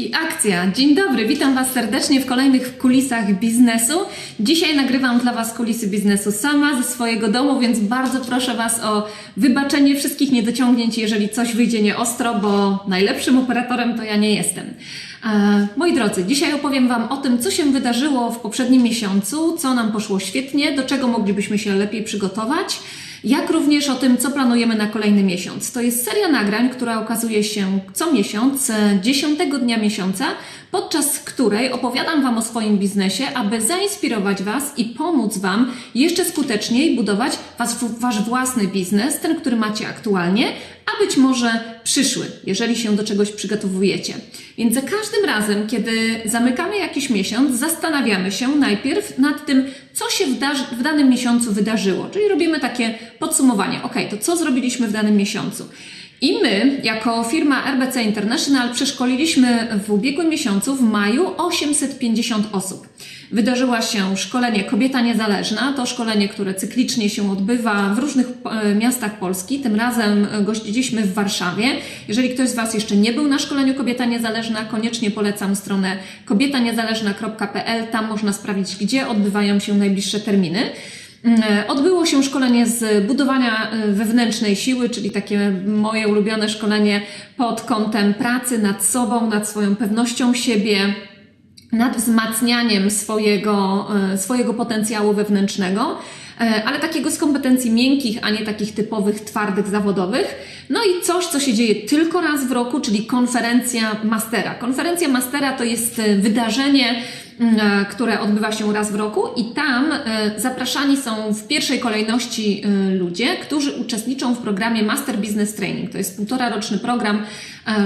I akcja. Dzień dobry, witam Was serdecznie w kolejnych kulisach biznesu. Dzisiaj nagrywam dla Was kulisy biznesu sama ze swojego domu, więc bardzo proszę Was o wybaczenie wszystkich niedociągnięć, jeżeli coś wyjdzie nieostro, bo najlepszym operatorem to ja nie jestem. Moi drodzy, dzisiaj opowiem Wam o tym, co się wydarzyło w poprzednim miesiącu, co nam poszło świetnie, do czego moglibyśmy się lepiej przygotować jak również o tym, co planujemy na kolejny miesiąc. To jest seria nagrań, która okazuje się co miesiąc, e, 10 dnia miesiąca, podczas której opowiadam Wam o swoim biznesie, aby zainspirować Was i pomóc Wam jeszcze skuteczniej budować was, Wasz własny biznes, ten, który macie aktualnie, a być może przyszły, jeżeli się do czegoś przygotowujecie. Więc za każdym razem, kiedy zamykamy jakiś miesiąc, zastanawiamy się najpierw nad tym, co się w, w danym miesiącu wydarzyło. Czyli robimy takie podsumowanie. Ok, to co zrobiliśmy w danym miesiącu? I my, jako firma RBC International, przeszkoliliśmy w ubiegłym miesiącu, w maju, 850 osób. Wydarzyło się szkolenie Kobieta Niezależna. To szkolenie, które cyklicznie się odbywa w różnych e, miastach Polski. Tym razem gościliśmy w Warszawie. Jeżeli ktoś z Was jeszcze nie był na szkoleniu Kobieta Niezależna, koniecznie polecam stronę kobietaniezależna.pl. Tam można sprawdzić, gdzie odbywają się najbliższe terminy. E, Odbyło się szkolenie z budowania e, wewnętrznej siły, czyli takie moje ulubione szkolenie pod kątem pracy nad sobą, nad swoją pewnością siebie, nad wzmacnianiem swojego, e, swojego potencjału wewnętrznego, e, ale takiego z kompetencji miękkich, a nie takich typowych, twardych, zawodowych. No i coś, co się dzieje tylko raz w roku, czyli konferencja Mastera. Konferencja Mastera to jest e, wydarzenie, mm, które odbywa się raz w roku i tam zapraszani są w pierwszej kolejności ludzie, którzy uczestniczą w programie Master Business Training. To jest półtora roczny program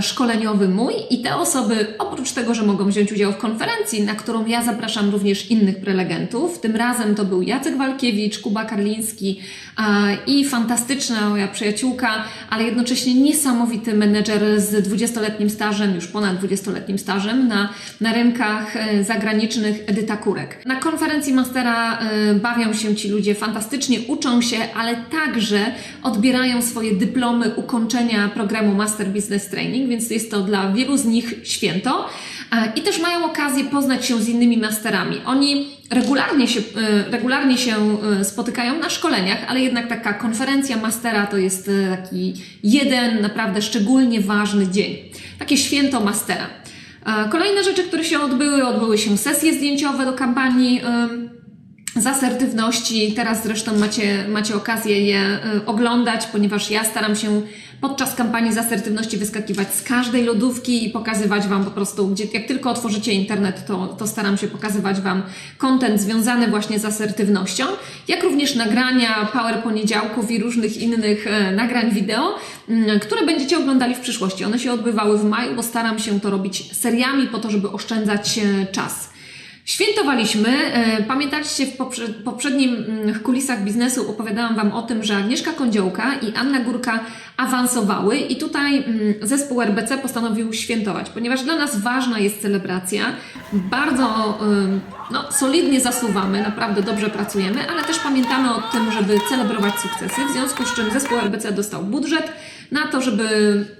szkoleniowy mój i te osoby, oprócz tego, że mogą wziąć udział w konferencji, na którą ja zapraszam również innych prelegentów, tym razem to był Jacek Walkiewicz, Kuba Karliński e, i fantastyczna moja przyjaciółka, ale jednocześnie niesamowity menedżer z 20-letnim stażem, już ponad 20-letnim stażem na, na rynkach e, zagranicznych Edyta Kurek. Na konferencji Mastera e, bawią się ci ludzie fantastycznie, uczą się, ale także odbierają swoje dyplomy ukończenia programu Master Business Training, więc jest to dla wielu z nich święto. E, I też mają okazję poznać się z innymi masterami. Oni regularnie się, e, regularnie się e, spotykają na szkoleniach, ale jednak taka konferencja mastera to jest taki jeden naprawdę szczególnie ważny dzień. Takie święto mastera. Kolejne rzeczy, które się odbyły, odbyły się sesje zdjęciowe do kampanii z asertywności. Teraz zresztą macie, macie okazję je y, oglądać, ponieważ ja staram się podczas kampanii z asertywności wyskakiwać z każdej lodówki i pokazywać Wam po prostu, gdzie jak tylko otworzycie internet, to, to staram się pokazywać Wam kontent związany właśnie z asertywnością, jak również nagrania Power Poniedziałków i różnych innych e, nagrań wideo, mm, które będziecie oglądali w przyszłości. One się odbywały w maju, bo staram się to robić seriami po to, żeby oszczędzać e, czas. Świętowaliśmy. E, Pamiętacie, w poprze- poprzednim mm, kulisach biznesu opowiadałam Wam o tym, że Agnieszka Kądziołka i Anna Górka awansowały i tutaj mm, zespół RBC postanowił świętować, ponieważ dla nas ważna jest celebracja. Bardzo no, solidnie zasuwamy, naprawdę dobrze pracujemy, ale też pamiętamy o tym, żeby celebrować sukcesy, w związku z czym zespół RBC dostał budżet na to, żeby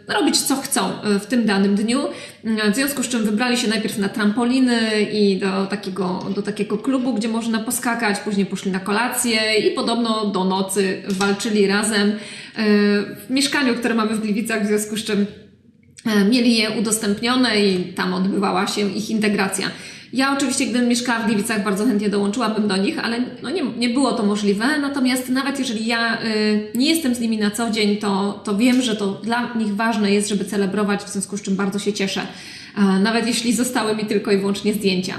robić co chcą y, w tym danym dniu. Y, W związku z czym wybrali się najpierw na trampoliny i do takiego, do takiego klubu, gdzie można poskakać, później poszli na kolację i podobno do nocy walczyli razem y, w mieszkaniu, które mamy w Gliwicach, w związku z czym e, mieli je udostępnione i tam odbywała się ich integracja. Ja oczywiście, gdybym mieszkała w Gliwicach, bardzo chętnie dołączyłabym do nich, ale no nie, nie było to możliwe. Natomiast nawet jeżeli ja y, nie jestem z nimi na co dzień, to, to wiem, że to dla nich ważne jest, żeby celebrować, w związku z czym bardzo się cieszę. Nawet jeśli zostały mi tylko i wyłącznie zdjęcia.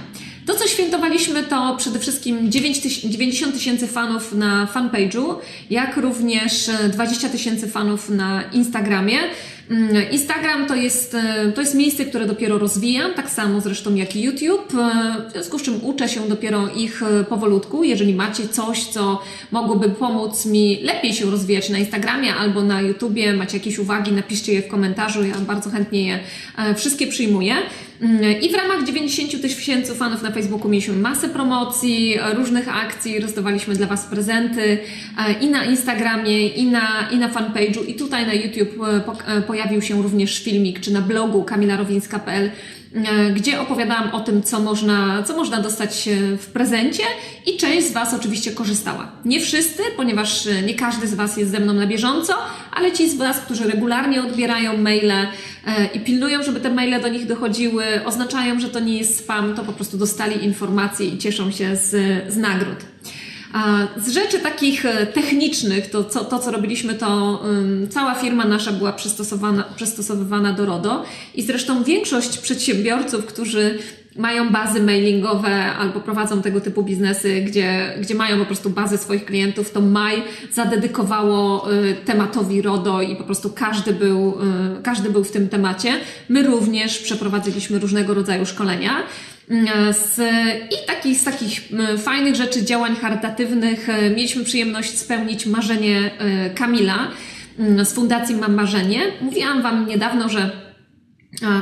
To, co świętowaliśmy, to przede wszystkim 9 tyś- 90 tysięcy fanów na fanpage'u, jak również e, 20 tysięcy fanów na Instagramie. Mm, Instagram to jest, e, to jest miejsce, które dopiero rozwijam, tak samo zresztą jak i YouTube, e, w związku z czym uczę się dopiero ich e, powolutku. Jeżeli macie coś, co mogłoby pomóc mi lepiej się rozwijać na Instagramie albo na YouTubie, macie jakieś uwagi, napiszcie je w komentarzu, ja bardzo chętnie je e, wszystkie przyjmuję. Mm, I w ramach 90 tysięcy fanów na Facebooku mieliśmy masę promocji, różnych akcji, rozdawaliśmy dla Was prezenty e, i na Instagramie, i na, i na fanpage'u, i tutaj na YouTube e, e, pojawił się również filmik, czy na blogu kamilarowińska.pl gdzie opowiadałam o tym, co można, co można dostać e, w prezencie i część z Was oczywiście korzystała. Nie wszyscy, ponieważ e, nie każdy z Was jest ze mną na bieżąco, ale ci z Was, którzy regularnie odbierają maile e, i pilnują, żeby te maile do nich dochodziły, oznaczają, że to nie jest spam, to po prostu dostali informacje i cieszą się z, z nagród. Z rzeczy takich e, technicznych, to co, to co robiliśmy, to cała firma nasza była przystosowana, przystosowywana do RODO i zresztą większość przedsiębiorców, którzy mają bazy mailingowe albo prowadzą tego typu biznesy, gdzie, gdzie mają po prostu bazę swoich klientów, to Maj zadedykowało y, tematowi RODO i po prostu każdy był, y, każdy był w tym temacie. My również przeprowadziliśmy różnego rodzaju szkolenia. Z, I taki, z takich m, fajnych rzeczy, działań charytatywnych, e, mieliśmy przyjemność spełnić marzenie e, Kamila z Fundacji Mam Marzenie. Mówiłam Wam niedawno, że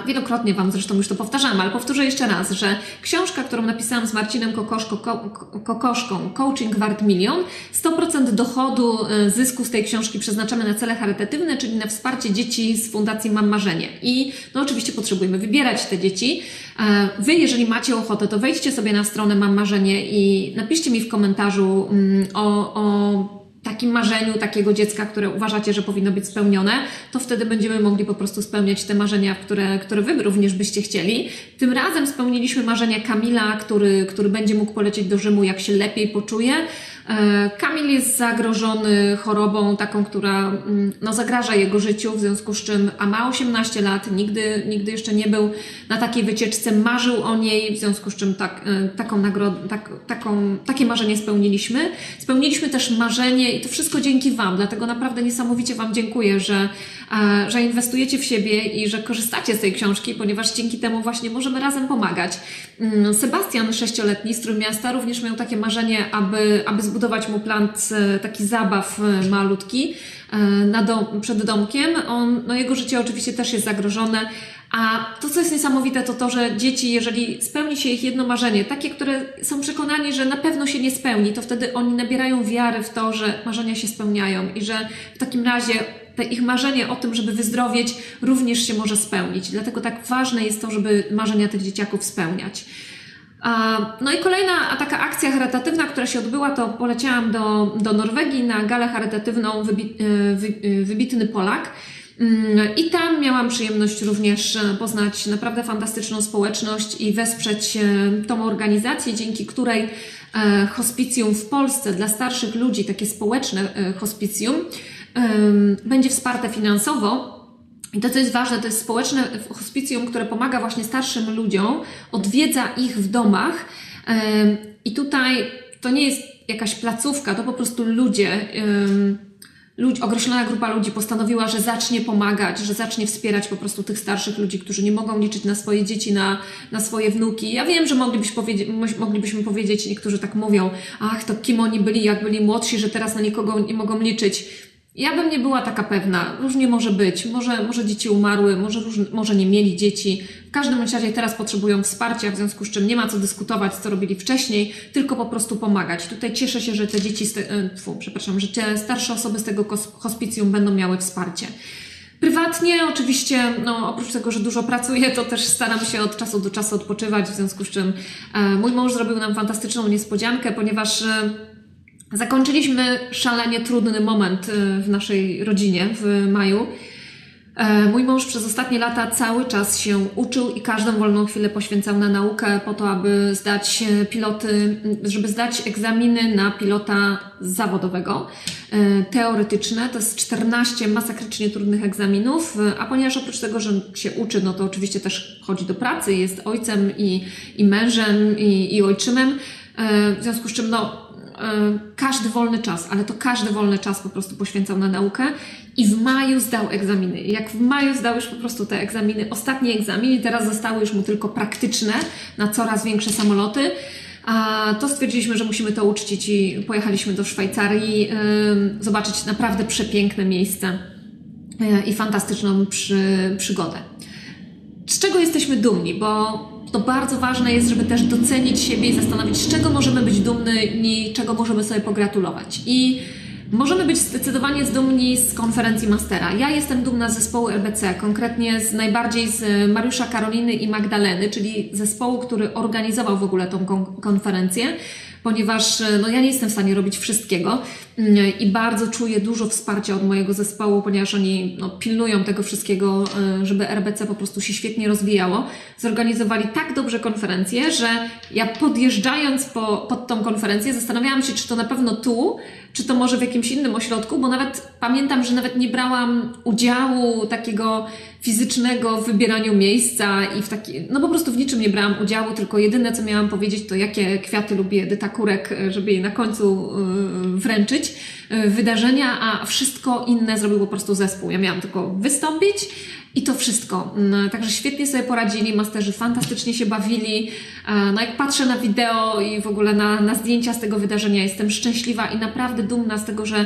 Wielokrotnie Wam zresztą już to powtarzałam, ale powtórzę jeszcze raz, że książka, którą napisałam z Marcinem Kokoszko, ko, ko- Kokoszką, Coaching Wart Milion, 100% dochodu, y, zysku z tej książki przeznaczamy na cele charytatywne, czyli na wsparcie dzieci z Fundacji Mam Marzenie. I no oczywiście potrzebujemy wybierać te dzieci. E, Wy, jeżeli macie ochotę, to wejdźcie sobie na stronę Mam Marzenie i napiszcie mi w komentarzu mm, o, o takim marzeniu takiego dziecka, które uważacie, że powinno być spełnione, to wtedy będziemy mogli po prostu spełniać te marzenia, które, które Wy również byście chcieli. Tym razem spełniliśmy marzenia Kamila, który, który będzie mógł polecieć do Rzymu, jak się lepiej poczuje. E, Kamil jest zagrożony chorobą taką, która mm, no, zagraża jego życiu, w związku z czym, a ma 18 lat, nigdy, nigdy jeszcze nie był na takiej wycieczce, marzył o niej, w związku z czym tak, e, taką nagrodę, tak, taką, takie marzenie spełniliśmy. Spełniliśmy też marzenie i to wszystko dzięki Wam, dlatego naprawdę niesamowicie Wam dziękuję, że, e, że inwestujecie w siebie i że korzystacie z tej książki, ponieważ dzięki temu właśnie możemy razem pomagać. Mm, Sebastian, sześcioletni z Trójmiasta, również miał takie marzenie, aby, aby zbudować mu plac e, taki zabaw e, malutki e, dom, przed domkiem. On, no jego życie oczywiście też jest zagrożone, a to, co jest niesamowite, to to, że dzieci, jeżeli spełni się ich jedno marzenie, takie, które są przekonani, że na pewno się nie spełni, to wtedy oni nabierają wiary w to, że marzenia się spełniają i że w takim razie te ich marzenie o tym, żeby wyzdrowieć, również się może spełnić. Dlatego tak ważne jest to, żeby marzenia tych dzieciaków spełniać. No i kolejna taka akcja charytatywna, która się odbyła, to poleciałam do, do Norwegii na galę charytatywną e, wy, e, Wybitny Polak. Mm, I tam miałam przyjemność również e, poznać naprawdę fantastyczną społeczność i wesprzeć tą organizację, dzięki której hospicjum w Polsce dla starszych ludzi, takie społeczne hospicjum, będzie wsparte finansowo. I to, co jest ważne, to jest społeczne hospicjum, które pomaga właśnie starszym ludziom, odwiedza ich w domach. I tutaj to nie jest jakaś placówka, to po prostu ludzie. Ludzi, określona grupa ludzi postanowiła, że zacznie pomagać, że zacznie wspierać po prostu tych starszych ludzi, którzy nie mogą liczyć na swoje dzieci, na, na swoje wnuki. Ja wiem, że moglibyśmy powiedzieć, moglibyśmy powiedzieć, niektórzy tak mówią, ach, to kim oni byli, jak byli młodsi, że teraz na nikogo nie mogą liczyć. Ja bym nie była taka pewna. Różnie może być. Może, może dzieci umarły, może, różn- może nie mieli dzieci. W każdym razie teraz potrzebują wsparcia, w związku z czym nie ma co dyskutować, co robili wcześniej, tylko po prostu pomagać. Tutaj cieszę się, że te dzieci, e, tfu, przepraszam, że te starsze osoby z tego hospicjum będą miały wsparcie. Prywatnie oczywiście, no oprócz tego, że dużo pracuję, to też staram się od czasu do czasu odpoczywać, w związku z czym e, mój mąż zrobił nam fantastyczną niespodziankę, ponieważ e, zakończyliśmy szalenie trudny moment e, w naszej rodzinie w maju. E, Mój mąż przez ostatnie lata cały czas się uczył i każdą wolną chwilę poświęcał na naukę po to, aby zdać e, piloty, żeby zdać egzaminy na pilota zawodowego. E, Teoretyczne to jest 14 masakrycznie trudnych egzaminów, a ponieważ oprócz tego, że się uczy, no to oczywiście też chodzi do pracy, jest ojcem i, i mężem i, i ojczymem, w związku z czym no, każdy wolny czas, ale to każdy wolny czas po prostu poświęcał na naukę. I w maju zdał egzaminy. Jak w maju zdał już po prostu te egzaminy, ostatni egzamin i teraz zostały już mu tylko praktyczne na coraz większe samoloty, a to stwierdziliśmy, że musimy to uczcić i pojechaliśmy do Szwajcarii, ym, zobaczyć naprawdę przepiękne miejsce y, i fantastyczną przy, przygodę. Z czego jesteśmy dumni, bo to bardzo ważne jest, żeby też docenić siebie i zastanowić, z czego możemy być dumni czego możemy sobie pogratulować. I Możemy być zdecydowanie dumni z konferencji Mastera. Ja jestem dumna z zespołu RBC, konkretnie z najbardziej z Mariusza Karoliny i Magdaleny, czyli zespołu, który organizował w ogóle tą kon- konferencję, ponieważ e, no, ja nie jestem w stanie robić wszystkiego mm, i bardzo czuję dużo wsparcia od mojego zespołu, ponieważ oni no, pilnują tego wszystkiego, e, żeby RBC po prostu się świetnie rozwijało. Zorganizowali tak dobrze konferencję, że ja podjeżdżając po, pod tą konferencję zastanawiałam się, czy to na pewno tu, czy to może w jakimś innym ośrodku, bo nawet pamiętam, że nawet nie brałam udziału takiego fizycznego w wybieraniu miejsca i w taki, no po prostu w niczym nie brałam udziału, tylko jedyne co miałam powiedzieć to jakie kwiaty lubi Edyta Kurek, żeby jej na końcu yy, wręczyć yy, wydarzenia, a wszystko inne zrobił po prostu zespół. Ja miałam tylko wystąpić i to wszystko. Mm, Także świetnie sobie poradzili, masterzy fantastycznie się bawili. No jak patrzę na wideo i w ogóle na, na zdjęcia z tego wydarzenia, jestem szczęśliwa i naprawdę dumna z tego, że,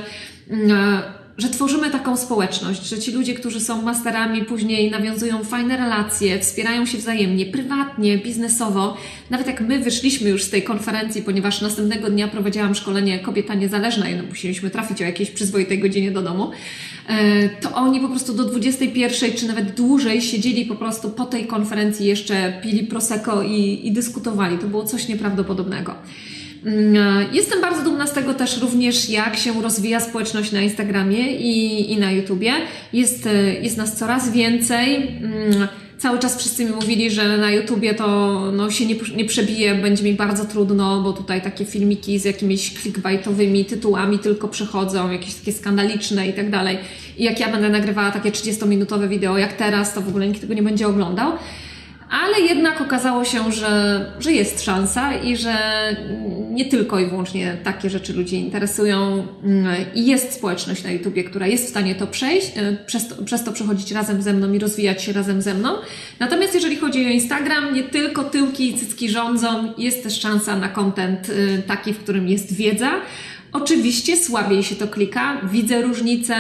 mm, że tworzymy taką społeczność, że ci ludzie, którzy są masterami, później nawiązują fajne relacje, wspierają się wzajemnie, prywatnie, biznesowo. Nawet jak my wyszliśmy już z tej konferencji, ponieważ następnego dnia prowadziłam szkolenie Kobieta Niezależna no musieliśmy trafić o jakiejś przyzwoitej godzinie do domu, e, to oni po prostu do 21 czy nawet dłużej siedzieli po prostu po tej konferencji jeszcze pili prosecco i, i dyskutowali. To było coś nieprawdopodobnego. Mm, Jestem bardzo dumna z tego też również, jak się rozwija społeczność na Instagramie i, i na YouTubie. Jest, e, jest nas coraz więcej. Mm, Cały czas wszyscy mi mówili, że na YouTubie to no, się nie, nie przebije, będzie mi bardzo trudno, bo tutaj takie filmiki z jakimiś clickbaitowymi tytułami tylko przechodzą, jakieś takie skandaliczne i tak dalej. I jak ja będę nagrywała takie 30-minutowe wideo jak teraz, to w ogóle nikt tego nie będzie oglądał. Ale jednak okazało się, że, że jest szansa i że nie tylko i wyłącznie takie rzeczy ludzi interesują i jest społeczność na YouTubie, która jest w stanie to przejść, e, przez to, przez to przechodzić razem ze mną i rozwijać się razem ze mną. Natomiast jeżeli chodzi o Instagram, nie tylko tyłki i cycki rządzą, jest też szansa na content y, taki, w którym jest wiedza. Oczywiście słabiej się to klika, widzę różnicę,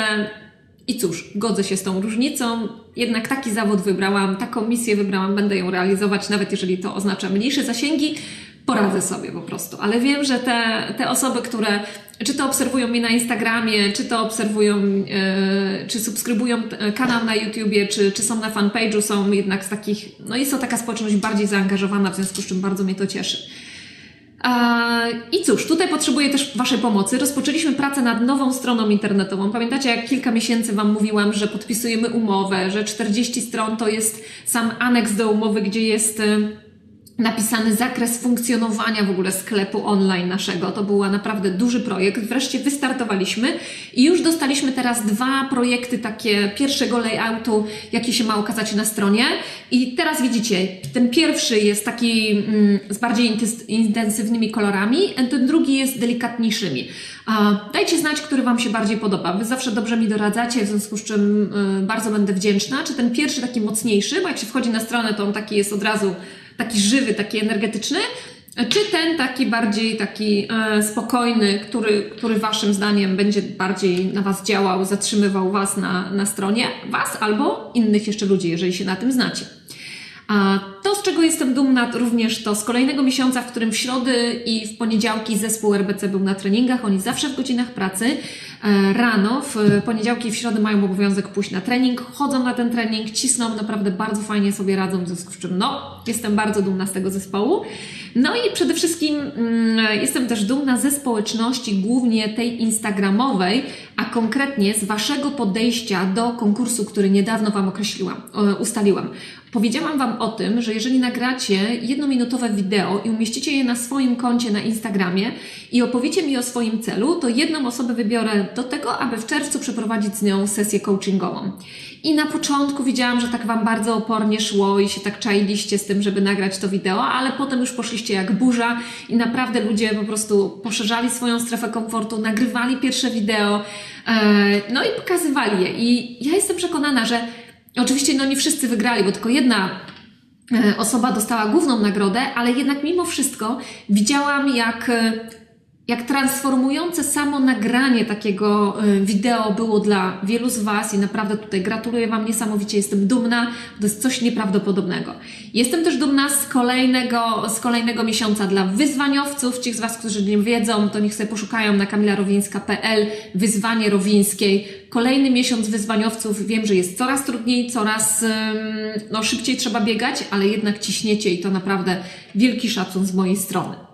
i cóż, godzę się z tą różnicą, jednak taki zawód wybrałam, taką misję wybrałam, będę ją realizować, nawet jeżeli to oznacza mniejsze zasięgi, poradzę sobie po prostu. Ale wiem, że te, te osoby, które czy to obserwują mnie na Instagramie, czy to obserwują, yy, czy subskrybują t- kanał na YouTubie, czy, czy są na fanpage'u, są jednak z takich, no jest to taka społeczność bardziej zaangażowana, w związku z czym bardzo mnie to cieszy. I cóż, tutaj potrzebuję też Waszej pomocy. Rozpoczęliśmy pracę nad nową stroną internetową. Pamiętacie, jak kilka miesięcy Wam mówiłam, że podpisujemy umowę, że 40 stron to jest sam aneks do umowy, gdzie jest e, napisany zakres funkcjonowania w ogóle sklepu online naszego. To był naprawdę duży projekt. Wreszcie wystartowaliśmy i już dostaliśmy teraz dwa projekty takie pierwszego layoutu, jaki się ma ukazać na stronie. I teraz widzicie, ten pierwszy jest taki mm, z bardziej intens- intensywnymi kolorami, a ten drugi jest delikatniejszymi. Dajcie znać, który Wam się bardziej podoba. Wy zawsze dobrze mi doradzacie, w związku z czym y, bardzo będę wdzięczna. Czy ten pierwszy taki mocniejszy, bo jak się wchodzi na stronę, to on taki jest od razu taki żywy, taki energetyczny, czy ten taki bardziej taki e, spokojny, który, który waszym zdaniem będzie bardziej na was działał, zatrzymywał was na, na stronie, was albo innych jeszcze ludzi, jeżeli się na tym znacie. To, z czego jestem dumna również, to z kolejnego miesiąca, w którym w środy i w poniedziałki zespół RBC był na treningach. Oni zawsze w godzinach pracy e, rano, w poniedziałki i w środę mają obowiązek pójść na trening, chodzą na ten trening, cisną, naprawdę bardzo fajnie sobie radzą, w związku z czym no, jestem bardzo dumna z tego zespołu. No i przede wszystkim mm, jestem też dumna ze społeczności, głównie tej instagramowej, a konkretnie z Waszego podejścia do konkursu, który niedawno Wam określiłam, ustaliłam. Powiedziałam Wam o tym, że jeżeli nagracie jednominutowe wideo i umieścicie je na swoim koncie na Instagramie i opowiecie mi o swoim celu, to jedną osobę wybiorę do tego, aby w czerwcu przeprowadzić z nią sesję coachingową. I na początku widziałam, że tak Wam bardzo opornie szło i się tak czailiście z tym, żeby nagrać to wideo, ale potem już poszliście jak burza i naprawdę ludzie po prostu poszerzali swoją strefę komfortu, nagrywali pierwsze wideo, e, no i pokazywali je. I ja jestem przekonana, że Oczywiście no nie wszyscy wygrali, bo tylko jedna e, osoba dostała główną nagrodę, ale jednak mimo wszystko widziałam, jak e, jak transformujące samo nagranie takiego y, wideo było dla wielu z Was i naprawdę tutaj gratuluję Wam niesamowicie, jestem dumna, to jest coś nieprawdopodobnego. Jestem też dumna z kolejnego, z kolejnego miesiąca dla wyzwaniowców, ci z Was, którzy nie wiedzą, to niech sobie poszukają na kamilarowińska.pl wyzwanie rowińskiej. Kolejny miesiąc wyzwaniowców, wiem, że jest coraz trudniej, coraz no, szybciej trzeba biegać, ale jednak ciśniecie i to naprawdę wielki szacun z mojej strony.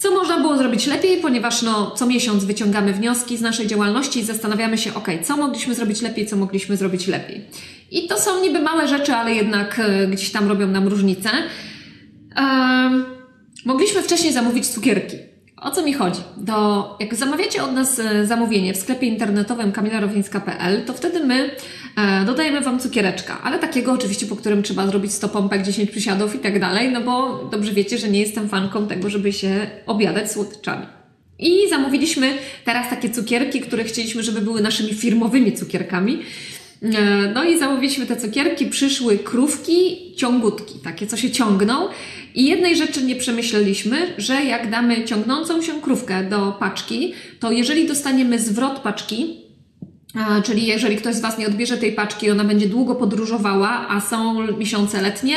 Co można było zrobić lepiej, ponieważ no, co miesiąc wyciągamy wnioski z naszej działalności i zastanawiamy się, ok, co mogliśmy zrobić lepiej, co mogliśmy zrobić lepiej. I to są niby małe rzeczy, ale jednak e, gdzieś tam robią nam różnicę. Mogliśmy wcześniej zamówić cukierki. O co mi chodzi? Do, jak zamawiacie od nas e, zamówienie w sklepie internetowym kamilarowińska.pl, to wtedy my e, dodajemy Wam cukiereczka, ale takiego oczywiście, po którym trzeba zrobić 100 pompek, 10 przysiadów i tak dalej, no bo dobrze wiecie, że nie jestem fanką tego, żeby się obiadać słodyczami. I zamówiliśmy teraz takie cukierki, które chcieliśmy, żeby były naszymi firmowymi cukierkami. E, No i zamówiliśmy te cukierki, przyszły krówki, ciągutki, takie co się ciągną. I jednej rzeczy nie przemyśleliśmy, że jak damy ciągnącą się krówkę do paczki, to jeżeli dostaniemy zwrot paczki, czyli jeżeli ktoś z Was nie odbierze tej paczki, ona będzie długo podróżowała, a są miesiące letnie,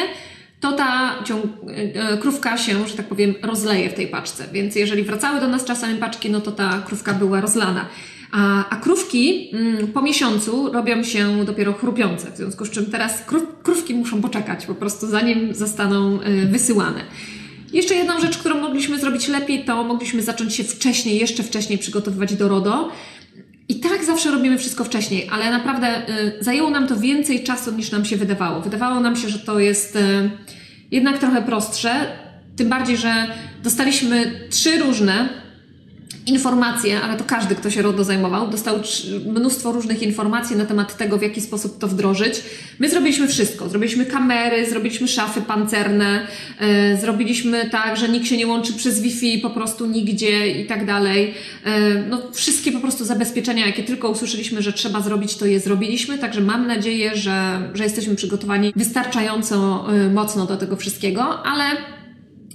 to ta ciąg, e, krówka się, że tak powiem, rozleje w tej paczce. Więc jeżeli wracały do nas czasami paczki, no to ta krówka była rozlana. A, a krówki mm, po miesiącu robią się dopiero chrupiące, w związku z czym teraz krów, krówki muszą poczekać po prostu, zanim zostaną y, wysyłane. Jeszcze jedną rzecz, którą mogliśmy zrobić lepiej, to mogliśmy zacząć się wcześniej, jeszcze wcześniej przygotowywać do RODO. I tak zawsze robimy wszystko wcześniej, ale naprawdę y, zajęło nam to więcej czasu niż nam się wydawało. Wydawało nam się, że to jest y, jednak trochę prostsze, tym bardziej, że dostaliśmy trzy różne informacje, ale to każdy, kto się RODO zajmował, dostał mnóstwo różnych informacji na temat tego, w jaki sposób to wdrożyć. My zrobiliśmy wszystko. Zrobiliśmy kamery, zrobiliśmy szafy pancerne, e, zrobiliśmy tak, że nikt się nie łączy przez Wi-Fi po prostu nigdzie i tak dalej. E, no, wszystkie po prostu zabezpieczenia, jakie tylko usłyszeliśmy, że trzeba zrobić, to je zrobiliśmy, także mam nadzieję, że, że jesteśmy przygotowani wystarczająco e, mocno do tego wszystkiego, ale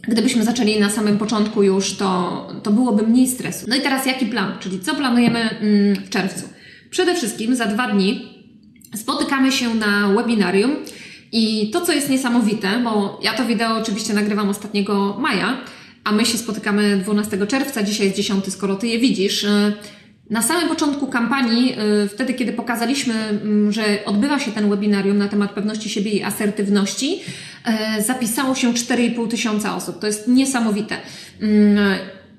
Gdybyśmy zaczęli na samym początku już, to, to byłoby mniej stresu. No i teraz jaki plan? Czyli co planujemy mm, w czerwcu? Przede wszystkim za dwa dni spotykamy się na webinarium i to, co jest niesamowite, bo ja to wideo oczywiście nagrywam ostatniego maja, a my się spotykamy 12 czerwca, dzisiaj jest 10, skoro Ty je widzisz. Na samym początku kampanii, y, wtedy kiedy pokazaliśmy, mm, że odbywa się ten webinarium na temat pewności siebie i asertywności, y, zapisało się 4,5 tysiąca osób. To jest niesamowite. Mm,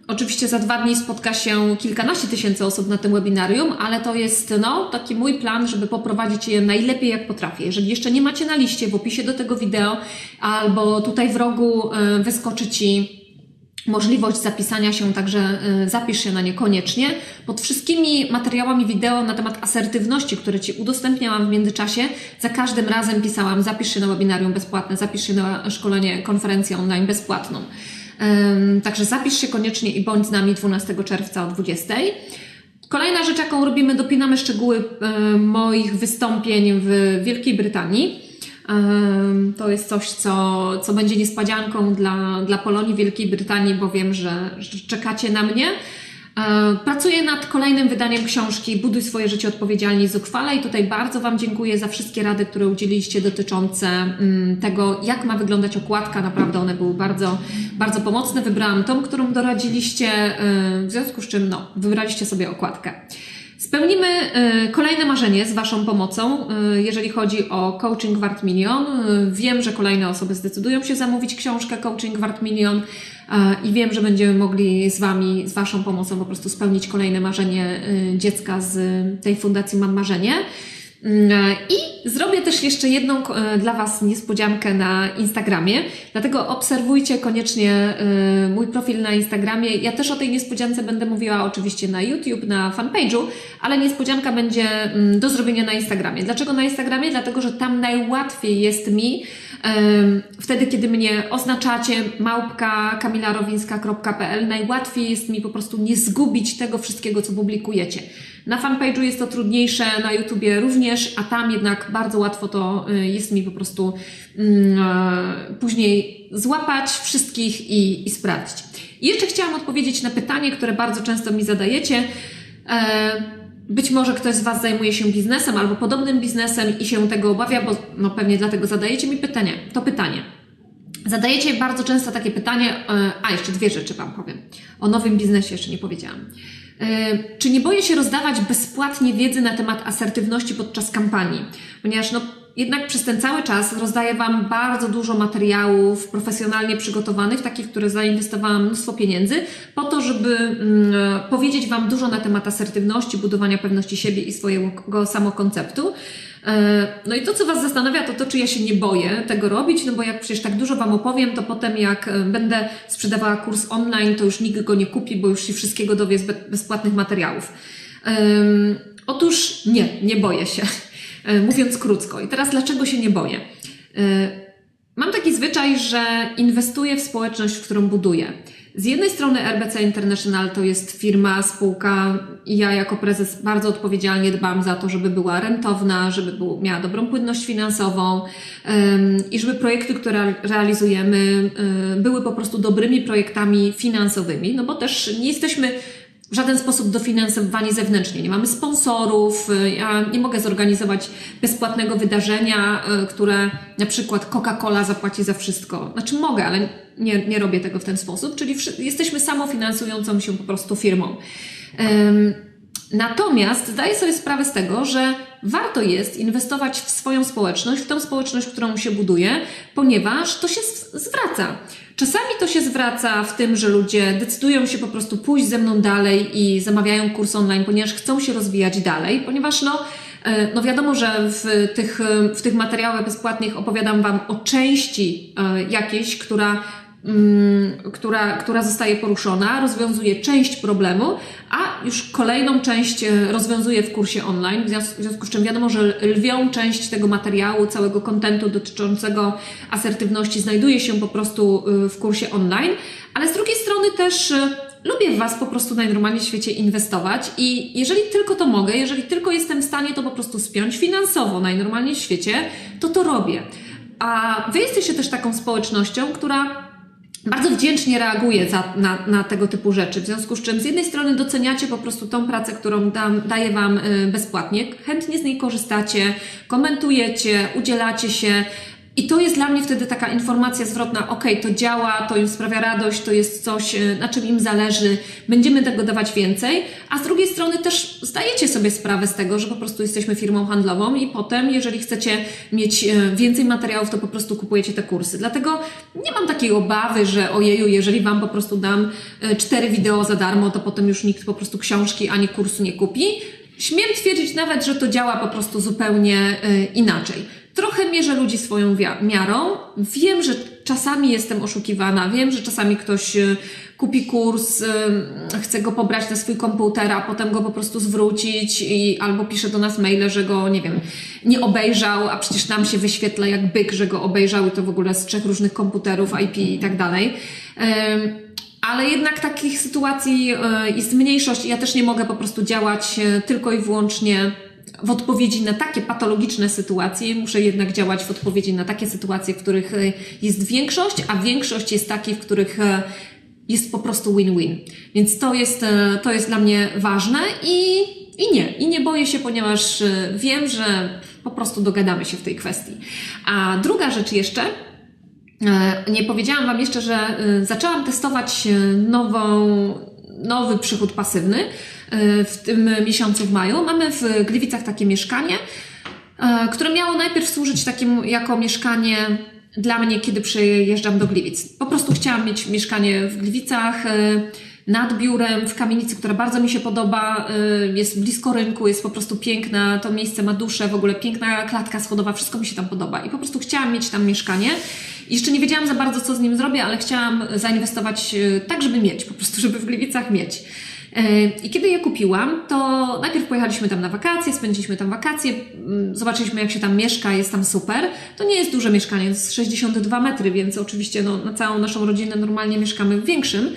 Oczywiście za dwa dni spotka się kilkanaście tysięcy osób na tym webinarium, ale to jest no, taki mój plan, żeby poprowadzić je najlepiej jak potrafię. Jeżeli jeszcze nie macie na liście, w opisie do tego wideo albo tutaj w rogu y, wyskoczy Ci możliwość zapisania się, także y, zapisz się na nie koniecznie. Pod wszystkimi materiałami wideo na temat asertywności, które Ci udostępniałam w międzyczasie, za każdym razem pisałam zapisz się na webinarium bezpłatne, zapisz się na szkolenie, konferencję online bezpłatną. Także zapisz się koniecznie i bądź z nami 12 czerwca o 20. Kolejna rzecz, jaką robimy, dopinamy szczegóły y, moich wystąpień w Wielkiej Brytanii. To jest coś, co, co będzie niespodzianką dla, dla Polonii Wielkiej Brytanii, bo wiem, że, że czekacie na mnie. E, Pracuję nad kolejnym wydaniem książki Buduj swoje życie odpowiedzialnie i zuchwale i tutaj bardzo Wam dziękuję za wszystkie rady, które udzieliliście dotyczące mm, tego, jak ma wyglądać okładka. Naprawdę one były bardzo, bardzo pomocne. Wybrałam tą, którą doradziliście, e, w związku z czym no, wybraliście sobie okładkę. Spełnimy e, kolejne marzenie z Waszą pomocą, e, jeżeli chodzi o coaching wart milion. E, Wiem, że kolejne osoby zdecydują się zamówić książkę Coaching wart milion i wiem, że będziemy mogli z Wami, z Waszą pomocą po prostu spełnić kolejne marzenie dziecka z tej fundacji Mam Marzenie. Mm, I zrobię też jeszcze jedną e, dla Was niespodziankę na Instagramie, dlatego obserwujcie koniecznie e, mój profil na Instagramie. Ja też o tej niespodziance będę mówiła oczywiście na YouTube, na fanpage'u, ale niespodzianka będzie mm, do zrobienia na Instagramie. Dlaczego na Instagramie? Dlatego, że tam najłatwiej jest mi wtedy, kiedy mnie oznaczacie małpka kamilarowińska.pl najłatwiej jest mi po prostu nie zgubić tego wszystkiego, co publikujecie. Na fanpage'u jest to trudniejsze, na YouTubie również, a tam jednak bardzo łatwo to y, jest mi po prostu mm, e, później złapać wszystkich i, i sprawdzić. I jeszcze chciałam odpowiedzieć na pytanie, które bardzo często mi zadajecie. E, być może ktoś z Was zajmuje się biznesem albo podobnym biznesem i się tego obawia, bo no pewnie dlatego zadajecie mi pytanie. To pytanie. Zadajecie bardzo często takie pytanie, e, a jeszcze dwie rzeczy Wam powiem. O nowym biznesie jeszcze nie powiedziałam. E, czy nie boję się rozdawać bezpłatnie wiedzy na temat asertywności podczas kampanii? Ponieważ no, jednak przez ten cały czas rozdaję Wam bardzo dużo materiałów profesjonalnie przygotowanych, takich, w które zainwestowałam mnóstwo pieniędzy, po to, żeby mm, powiedzieć Wam dużo na temat asertywności, budowania pewności siebie i swojego samokonceptu. E, no i to, co Was zastanawia, to to, czy ja się nie boję tego robić, no bo jak przecież tak dużo Wam opowiem, to potem jak e, będę sprzedawała kurs online, to już nikt go nie kupi, bo już się wszystkiego dowie z bezpłatnych materiałów. Otóż nie, nie boję się, e, mówiąc krótko. I teraz dlaczego się nie boję? Mam taki zwyczaj, że inwestuję w społeczność, w którą buduję. Z jednej strony RBC International to jest firma, spółka i ja jako prezes bardzo odpowiedzialnie dbam za to, żeby była rentowna, żeby był, miała dobrą płynność finansową um, i żeby projekty, które realizujemy, um, były po prostu dobrymi projektami finansowymi, no bo też nie jesteśmy w żaden sposób dofinansowani zewnętrznie. Nie mamy sponsorów, y, ja nie mogę zorganizować bezpłatnego wydarzenia, y, które na przykład Coca-Cola zapłaci za wszystko. Znaczy mogę, ale nie, nie robię tego w ten sposób, czyli jesteśmy samofinansującą się po prostu firmą. Natomiast zdaję sobie sprawę z tego, że warto jest inwestować w swoją społeczność, w tą społeczność, którą się buduje, ponieważ to się zwraca. Czasami to się zwraca w tym, że ludzie decydują się po prostu pójść ze mną dalej i zamawiają kurs online, ponieważ chcą się rozwijać dalej, ponieważ no, e, no wiadomo, że w tych, w tych materiałach bezpłatnych opowiadam Wam o części e, jakiejś, która która, która zostaje poruszona, rozwiązuje część problemu, a już kolejną część e, rozwiązuje w kursie online, w związku z czym wiadomo, że lwią część tego materiału, całego kontentu dotyczącego asertywności znajduje się po prostu e, w kursie online, ale z drugiej strony też e, lubię w Was po prostu najnormalniej w świecie inwestować i jeżeli tylko to mogę, jeżeli tylko jestem w stanie to po prostu spiąć finansowo najnormalniej w świecie, to to robię. A Wy jesteście też taką społecznością, która bardzo wdzięcznie reaguje za, na, na, tego typu rzeczy. W związku z czym z jednej strony doceniacie po prostu tą pracę, którą dam, daję Wam y, bezpłatnie, chętnie z niej korzystacie, komentujecie, udzielacie się, i to jest dla mnie wtedy taka informacja zwrotna, ok, to działa, to im sprawia radość, to jest coś, e, na czym im zależy, będziemy tego dawać więcej, a z drugiej strony też zdajecie sobie sprawę z tego, że po prostu jesteśmy firmą handlową i potem, jeżeli chcecie mieć e, więcej materiałów, to po prostu kupujecie te kursy. Dlatego nie mam takiej obawy, że ojeju, jeżeli Wam po prostu dam e, cztery wideo za darmo, to potem już nikt po prostu książki ani kursu nie kupi. Śmiem twierdzić nawet, że to działa po prostu zupełnie inaczej. Trochę mierzę ludzi swoją miarą. Wiem, że czasami jestem oszukiwana, wiem, że czasami ktoś e, kupi kurs, e, chce go pobrać na swój komputer, a potem go po prostu zwrócić i albo pisze do nas maile, że go, nie wiem, nie obejrzał, a przecież nam się wyświetla jak byk, że go obejrzał i to w ogóle z trzech różnych komputerów, IP i tak dalej. Ale jednak takich sytuacji e, jest mniejszość i ja też nie mogę po prostu działać tylko i wyłącznie w odpowiedzi na takie patologiczne sytuacje, muszę jednak działać w odpowiedzi na takie sytuacje, w których e, jest większość, a większość jest takich, w których e, jest po prostu win-win. Więc to jest, e, to jest dla mnie ważne i, i nie, i nie boję się, ponieważ wiem, że po prostu dogadamy się w tej kwestii. A druga rzecz jeszcze, nie powiedziałam Wam jeszcze, że zaczęłam testować nową, nowy przychód pasywny, E, w tym miesiącu w maju. Mamy w Gliwicach takie mieszkanie, e, które miało najpierw służyć takim jako mieszkanie dla mnie, kiedy przyjeżdżam do Gliwic. Po prostu chciałam mieć mieszkanie w Gliwicach e, nad biurem, w kamienicy, która bardzo mi się podoba, jest blisko rynku, jest po prostu piękna, to miejsce ma duszę, w ogóle piękna klatka schodowa, wszystko mi się tam podoba i po prostu chciałam mieć tam mieszkanie. Jeszcze nie wiedziałam za bardzo, co z nim zrobię, ale chciałam zainwestować tak, żeby mieć, po prostu, żeby w Gliwicach mieć. E, I kiedy je kupiłam, to najpierw pojechaliśmy tam na wakacje, spędziliśmy tam wakacje, mm, zobaczyliśmy jak się tam mieszka, jest tam super. To nie jest duże mieszkanie, to jest 62 metry, więc oczywiście no, na całą naszą rodzinę normalnie mieszkamy w większym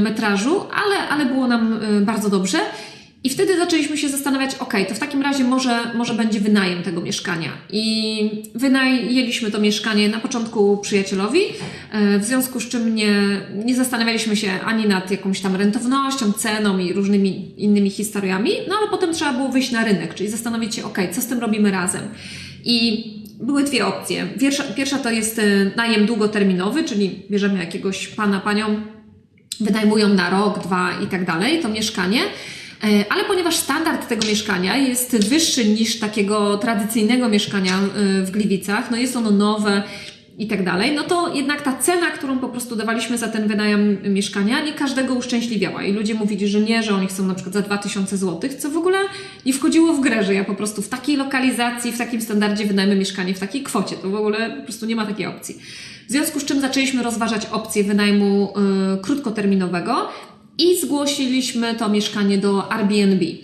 metrażu, ale, ale było nam y, bardzo dobrze. I wtedy zaczęliśmy się zastanawiać, ok, to w takim razie może, może będzie wynajem tego mieszkania. I wynajęliśmy to mieszkanie na początku przyjacielowi, e, w związku z czym nie, nie zastanawialiśmy się ani nad jakąś tam rentownością, ceną i różnymi innymi historiami, no ale potem trzeba było wyjść na rynek, czyli zastanowić się, ok, co z tym robimy razem. I były dwie opcje. Pierwsza, pierwsza to jest e, najem długoterminowy, czyli bierzemy jakiegoś pana, panią, wynajmują na rok, dwa i tak dalej to mieszkanie. E, Ale ponieważ standard tego mieszkania jest wyższy niż takiego tradycyjnego mieszkania e, w Gliwicach, no jest ono nowe i tak dalej, no to jednak ta cena, którą po prostu dawaliśmy za ten wynajem mieszkania, nie każdego uszczęśliwiała. I ludzie mówili, że nie, że oni chcą na przykład za 2000 zł, co w ogóle nie wchodziło w grę, że ja po prostu w takiej lokalizacji, w takim standardzie wynajmę mieszkanie w takiej kwocie. To w ogóle po prostu nie ma takiej opcji. W związku z czym zaczęliśmy rozważać opcję wynajmu y, krótkoterminowego i zgłosiliśmy to mieszkanie do Airbnb. Y,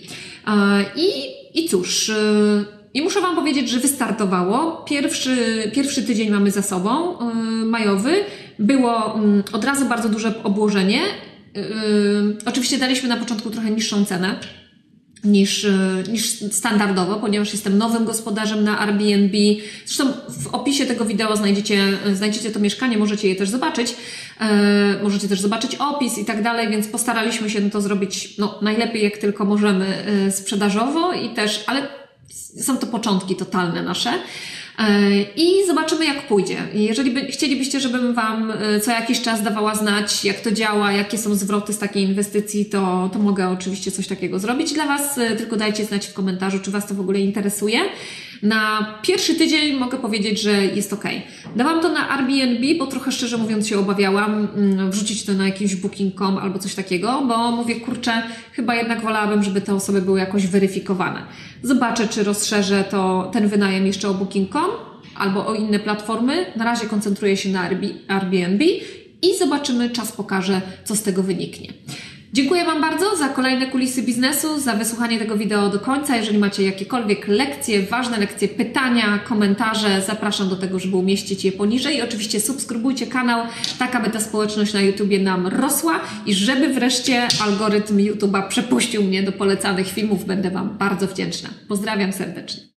I, I cóż, y, i muszę Wam powiedzieć, że wystartowało. Pierwszy, pierwszy tydzień mamy za sobą, y, majowy. Było mm, od razu bardzo duże obłożenie. Y, oczywiście daliśmy na początku trochę niższą cenę niż, y, niż standardowo, ponieważ jestem nowym gospodarzem na Airbnb. Zresztą w opisie tego wideo znajdziecie, znajdziecie to mieszkanie, możecie je też zobaczyć. E, możecie też zobaczyć opis i tak dalej, więc postaraliśmy się to zrobić no, najlepiej jak tylko możemy e, sprzedażowo i też, ale są to początki totalne nasze. E, I zobaczymy, jak pójdzie. Jeżeli by, chcielibyście, żebym Wam e, co jakiś czas dawała znać, jak to działa, jakie są zwroty z takiej inwestycji, to, to mogę oczywiście coś takiego zrobić dla Was. E, Tylko dajcie znać w komentarzu, czy Was to w ogóle interesuje. Na pierwszy tydzień mogę powiedzieć, że jest ok. Dałam to na Airbnb, bo trochę szczerze mówiąc się obawiałam mm, wrzucić to na jakiś booking.com albo coś takiego, bo mówię, kurczę, chyba jednak wolałabym, żeby te osoby były jakoś weryfikowane. Zobaczę, czy rozszerzę to, ten wynajem jeszcze o booking.com albo o inne platformy. Na razie koncentruję się na Airbnb i zobaczymy, czas pokaże, co z tego wyniknie. Dziękuję Wam bardzo za kolejne kulisy biznesu, za wysłuchanie tego wideo do końca. Jeżeli macie jakiekolwiek lekcje, ważne lekcje, pytania, komentarze, zapraszam do tego, żeby umieścić je poniżej. I oczywiście subskrybujcie kanał, tak aby ta społeczność na YouTubie nam rosła i żeby wreszcie algorytm YouTube'a przepuścił mnie do polecanych filmów. Będę Wam bardzo wdzięczna. Pozdrawiam serdecznie.